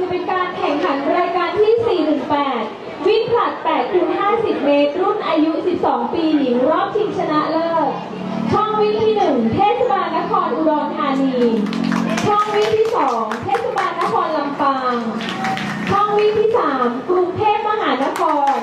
จะเป็นการแข่งขันรายการที่ 418 วิ่งผลัด8คูณ50 เมตร รุ่นอายุ 12 ปีหญิงรอบชิงชนะเลิศ ช่องวิ่งที่ 1 เทศบาลนครอุดรธานี ช่องวิ่งที่ 2 เทศบาลนครลำปาง ช่องวิ่งที่ 3 กรุงเทพมหานคร